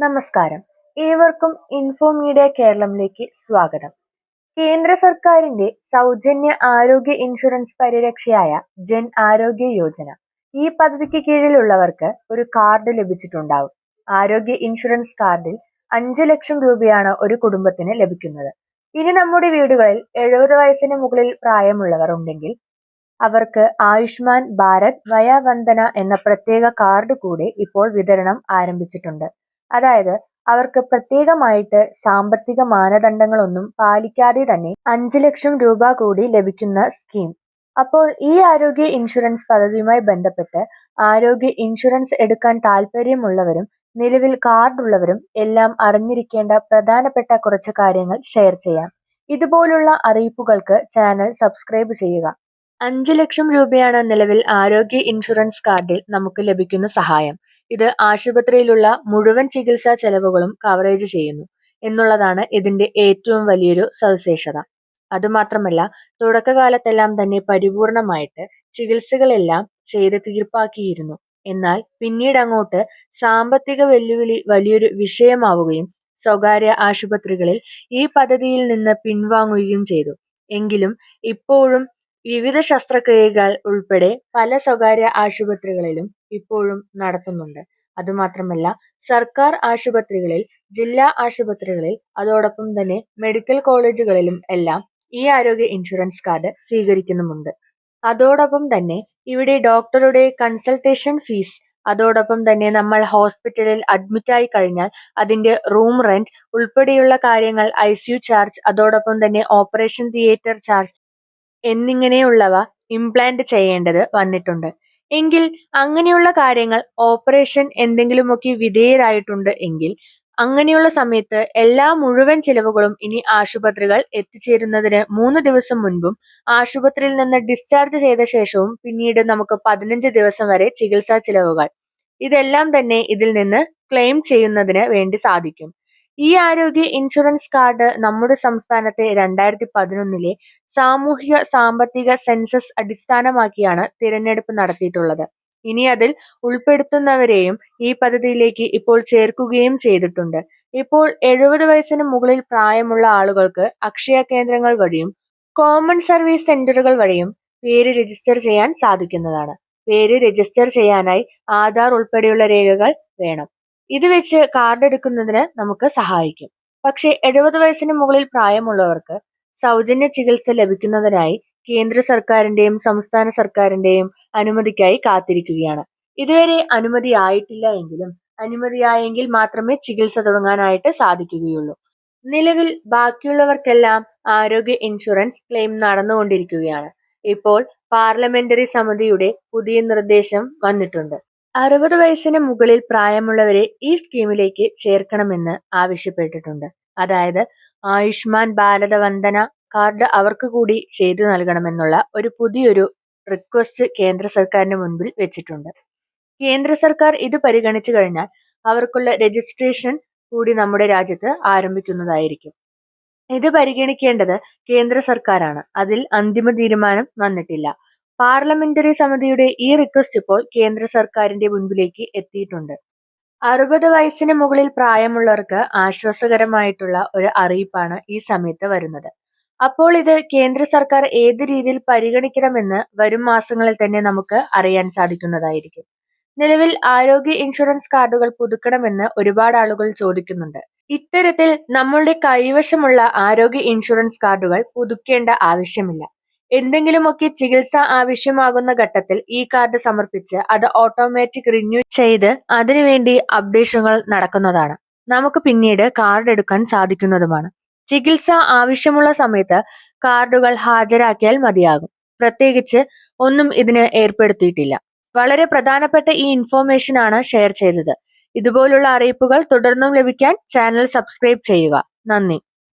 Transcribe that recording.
നമസ്കാരം. ഏവർക്കും ഇൻഫോമീഡിയ കേരളത്തിലേക്ക് സ്വാഗതം. കേന്ദ്ര സർക്കാരിന്റെ സൗജന്യ ആരോഗ്യ ഇൻഷുറൻസ് പരിരക്ഷയായ ജൻ ആരോഗ്യ യോജന ഈ പദ്ധതിക്ക് കീഴിലുള്ളവർക്ക് ഒരു കാർഡ് ലഭിച്ചിട്ടുണ്ടാവും. ആരോഗ്യ ഇൻഷുറൻസ് കാർഡിൽ അഞ്ച് ലക്ഷം രൂപയാണ് ഒരു കുടുംബത്തിന് ലഭിക്കുന്നത്. ഇനി നമ്മുടെ വീടുകളിൽ എഴുപത് വയസ്സിന് മുകളിൽ പ്രായമുള്ളവർ ഉണ്ടെങ്കിൽ അവർക്ക് ആയുഷ്മാൻ ഭാരത് വയാവന്ദന എന്ന പ്രത്യേക കാർഡ് കൂടി ഇപ്പോൾ വിതരണം ആരംഭിച്ചിട്ടുണ്ട്. അതായത് അവർക്ക് പ്രത്യേകമായിട്ട് സാമ്പത്തിക മാനദണ്ഡങ്ങളൊന്നും പാലിക്കാതെ തന്നെ അഞ്ച് ലക്ഷം രൂപ കൂടി ലഭിക്കുന്ന സ്കീം. അപ്പോൾ ഈ ആരോഗ്യ ഇൻഷുറൻസ് പദ്ധതിയുമായി ബന്ധപ്പെട്ട് ആരോഗ്യ ഇൻഷുറൻസ് എടുക്കാൻ താല്പര്യമുള്ളവരും നിലവിൽ കാർഡ് ഉള്ളവരും എല്ലാം അറിഞ്ഞിരിക്കേണ്ട പ്രധാനപ്പെട്ട കുറച്ച് കാര്യങ്ങൾ ഷെയർ ചെയ്യാം. ഇതുപോലുള്ള അറിയിപ്പുകൾക്ക് ചാനൽ സബ്സ്ക്രൈബ് ചെയ്യുക. അഞ്ച് ലക്ഷം രൂപയാണ് നിലവിൽ ആരോഗ്യ ഇൻഷുറൻസ് കാർഡിൽ നമുക്ക് ലഭിക്കുന്ന സഹായം. ഇത് ആശുപത്രിയിലുള്ള മുഴുവൻ ചികിത്സാ ചെലവുകളും കവറേജ് ചെയ്യുന്നു എന്നുള്ളതാണ് ഇതിന്റെ ഏറ്റവും വലിയൊരു സവിശേഷത. അതുമാത്രമല്ല തുടക്കകാലത്തെല്ലാം തന്നെ പരിപൂർണമായിട്ട് ചികിത്സകളെല്ലാം ചെയ്ത് തീർപ്പാക്കിയിരുന്നു. എന്നാൽ പിന്നീട് അങ്ങോട്ട് സാമ്പത്തിക വെല്ലുവിളി വലിയൊരു വിഷയമാവുകയും സ്വകാര്യ ആശുപത്രികളിൽ ഈ പദ്ധതിയിൽ നിന്ന് പിൻവാങ്ങുകയും ചെയ്തു. എങ്കിലും ഇപ്പോഴും വിവിധ ശസ്ത്രക്രിയകൾ ഉൾപ്പെടെ പല സ്വകാര്യ ആശുപത്രികളിലും ഇപ്പോഴും നടത്തുന്നുണ്ട്. അതുമാത്രമല്ല സർക്കാർ ആശുപത്രികളിൽ ജില്ലാ ആശുപത്രികളിൽ അതോടൊപ്പം തന്നെ മെഡിക്കൽ കോളേജുകളിലും എല്ലാം ഈ ആരോഗ്യ ഇൻഷുറൻസ് കാർഡ് സ്വീകരിക്കുന്നുമുണ്ട്. അതോടൊപ്പം തന്നെ ഇവിടെ ഡോക്ടറുടെ കൺസൾട്ടേഷൻ ഫീസ് അതോടൊപ്പം തന്നെ നമ്മൾ ഹോസ്പിറ്റലിൽ അഡ്മിറ്റ് ആയി കഴിഞ്ഞാൽ അതിന്റെ റൂം റെന്റ് ഉൾപ്പെടെയുള്ള കാര്യങ്ങൾ ഐ ചാർജ് അതോടൊപ്പം തന്നെ ഓപ്പറേഷൻ തിയേറ്റർ ചാർജ് എന്നിങ്ങനെയുള്ളവ ഇംപ്ലാന്റ് ചെയ്യേണ്ടത് വന്നിട്ടുണ്ട്. എങ്കിൽ അങ്ങനെയുള്ള കാര്യങ്ങൾ ഓപ്പറേഷൻ എന്തെങ്കിലുമൊക്കെ വിധേയരായിട്ടുണ്ട് എങ്കിൽ അങ്ങനെയുള്ള സമയത്ത് എല്ലാ മുഴുവൻ ചിലവുകളും ഇനി ആശുപത്രികൾ എത്തിച്ചേരുന്നതിന് മൂന്ന് ദിവസം മുൻപും ആശുപത്രിയിൽ നിന്ന് ഡിസ്ചാർജ് ചെയ്ത ശേഷവും പിന്നീട് നമുക്ക് പതിനഞ്ച് ദിവസം വരെ ചികിത്സാ ചിലവുകൾ. ഇതെല്ലാം തന്നെ ഇതിൽ നിന്ന് ക്ലെയിം ചെയ്യുന്നതിന് വേണ്ടി സാധിക്കും. ഈ ആരോഗ്യ ഇൻഷുറൻസ് കാർഡ് നമ്മുടെ സംസ്ഥാനത്തെ രണ്ടായിരത്തി പതിനൊന്നിലെ സാമൂഹിക സാമ്പത്തിക സെൻസസ് അടിസ്ഥാനമാക്കിയാണ് തിരഞ്ഞെടുപ്പ് നടത്തിയിട്ടുള്ളത്. ഇനി അതിൽ ഉൾപ്പെടുത്തുന്നവരെയും ഈ പദ്ധതിയിലേക്ക് ഇപ്പോൾ ചേർക്കുകയും ചെയ്തിട്ടുണ്ട്. ഇപ്പോൾ എഴുപത് വയസ്സിന് മുകളിൽ പ്രായമുള്ള ആളുകൾക്ക് അക്ഷയ കേന്ദ്രങ്ങൾ വഴിയും കോമൺ സർവീസ് സെന്ററുകൾ വഴിയും പേര് രജിസ്റ്റർ ചെയ്യാൻ സാധിക്കുന്നതാണ്. പേര് രജിസ്റ്റർ ചെയ്യാനായി ആധാർ ഉൾപ്പെടെയുള്ള രേഖകൾ വേണം. ഇത് വെച്ച് കാർഡ് എടുക്കുന്നതിന് നമുക്ക് സഹായിക്കും. പക്ഷേ എഴുപത് വയസ്സിന് മുകളിൽ പ്രായമുള്ളവർക്ക് സൗജന്യ ചികിത്സ ലഭിക്കുന്നതിനായി കേന്ദ്ര സർക്കാരിന്റെയും സംസ്ഥാന സർക്കാരിന്റെയും അനുമതിക്കായി കാത്തിരിക്കുകയാണ്. ഇതുവരെ അനുമതി ആയിട്ടില്ല എങ്കിലും അനുമതിയായെങ്കിൽ മാത്രമേ ചികിത്സ തുടങ്ങാനായിട്ട് സാധിക്കുകയുള്ളൂ. നിലവിൽ ബാക്കിയുള്ളവർക്കെല്ലാം ആരോഗ്യ ഇൻഷുറൻസ് ക്ലെയിം നടന്നുകൊണ്ടിരിക്കുകയാണ്. ഇപ്പോൾ പാർലമെന്ററി സമിതിയുടെ പുതിയ നിർദ്ദേശം വന്നിട്ടുണ്ട്. അറുപത് വയസ്സിന് മുകളിൽ പ്രായമുള്ളവരെ ഈ സ്കീമിലേക്ക് ചേർക്കണമെന്ന് ആവശ്യപ്പെട്ടിട്ടുണ്ട്. അതായത് ആയുഷ്മാൻ ഭാരത വന്ദന കാർഡ് അവർക്ക് കൂടി ചെയ്തു നൽകണമെന്നുള്ള ഒരു പുതിയൊരു റിക്വസ്റ്റ് കേന്ദ്ര സർക്കാരിന് മുൻപിൽ വെച്ചിട്ടുണ്ട്. കേന്ദ്ര സർക്കാർ ഇത് പരിഗണിച്ചു കഴിഞ്ഞാൽ അവർക്കുള്ള രജിസ്ട്രേഷൻ കൂടി നമ്മുടെ രാജ്യത്ത് ആരംഭിക്കുന്നതായിരിക്കും. ഇത് പരിഗണിക്കേണ്ടത് കേന്ദ്ര സർക്കാരാണ്. അതിൽ അന്തിമ തീരുമാനം വന്നിട്ടില്ല. പാർലമെന്ററി സമിതിയുടെ ഈ റിക്വസ്റ്റ് ഇപ്പോൾ കേന്ദ്ര സർക്കാരിന്റെ മുൻപിലേക്ക് എത്തിയിട്ടുണ്ട്. അറുപത് വയസ്സിന് മുകളിൽ പ്രായമുള്ളവർക്ക് ആശ്വാസകരമായിട്ടുള്ള ഒരു അറിയിപ്പാണ് ഈ സമയത്ത് വരുന്നത്. അപ്പോൾ ഇത് കേന്ദ്ര സർക്കാർ ഏത് രീതിയിൽ പരിഗണിക്കണമെന്ന് വരും മാസങ്ങളിൽ തന്നെ നമുക്ക് അറിയാൻ സാധിക്കുന്നതായിരിക്കും. നിലവിൽ ആരോഗ്യ ഇൻഷുറൻസ് കാർഡുകൾ പുതുക്കണമെന്ന് ഒരുപാട് ആളുകൾ ചോദിക്കുന്നുണ്ട്. ഇത്തരത്തിൽ നമ്മളുടെ കൈവശമുള്ള ആരോഗ്യ ഇൻഷുറൻസ് കാർഡുകൾ പുതുക്കേണ്ട ആവശ്യമില്ല. എന്തെങ്കിലുമൊക്കെ ചികിത്സ ആവശ്യമാകുന്ന ഘട്ടത്തിൽ ഈ കാർഡ് സമർപ്പിച്ച് അത് ഓട്ടോമാറ്റിക് റിന്യൂ ചെയ്ത് അതിനുവേണ്ടി അപ്ഡേഷനുകൾ നടക്കുന്നതാണ്. നമുക്ക് പിന്നീട് കാർഡ് എടുക്കാൻ സാധിക്കുന്നതുമാണ്. ചികിത്സ ആവശ്യമുള്ള സമയത്ത് കാർഡുകൾ ഹാജരാക്കിയാൽ മതിയാകും. പ്രത്യേകിച്ച് ഒന്നും ഇതിന് ഏർപ്പെടുത്തിയിട്ടില്ല. വളരെ പ്രധാനപ്പെട്ട ഈ ഇൻഫോർമേഷൻ ആണ് ഷെയർ ചെയ്തത്. ഇതുപോലുള്ള അറിയിപ്പുകൾ തുടർന്നും ലഭിക്കാൻ ചാനൽ സബ്സ്ക്രൈബ് ചെയ്യുക. നന്ദി.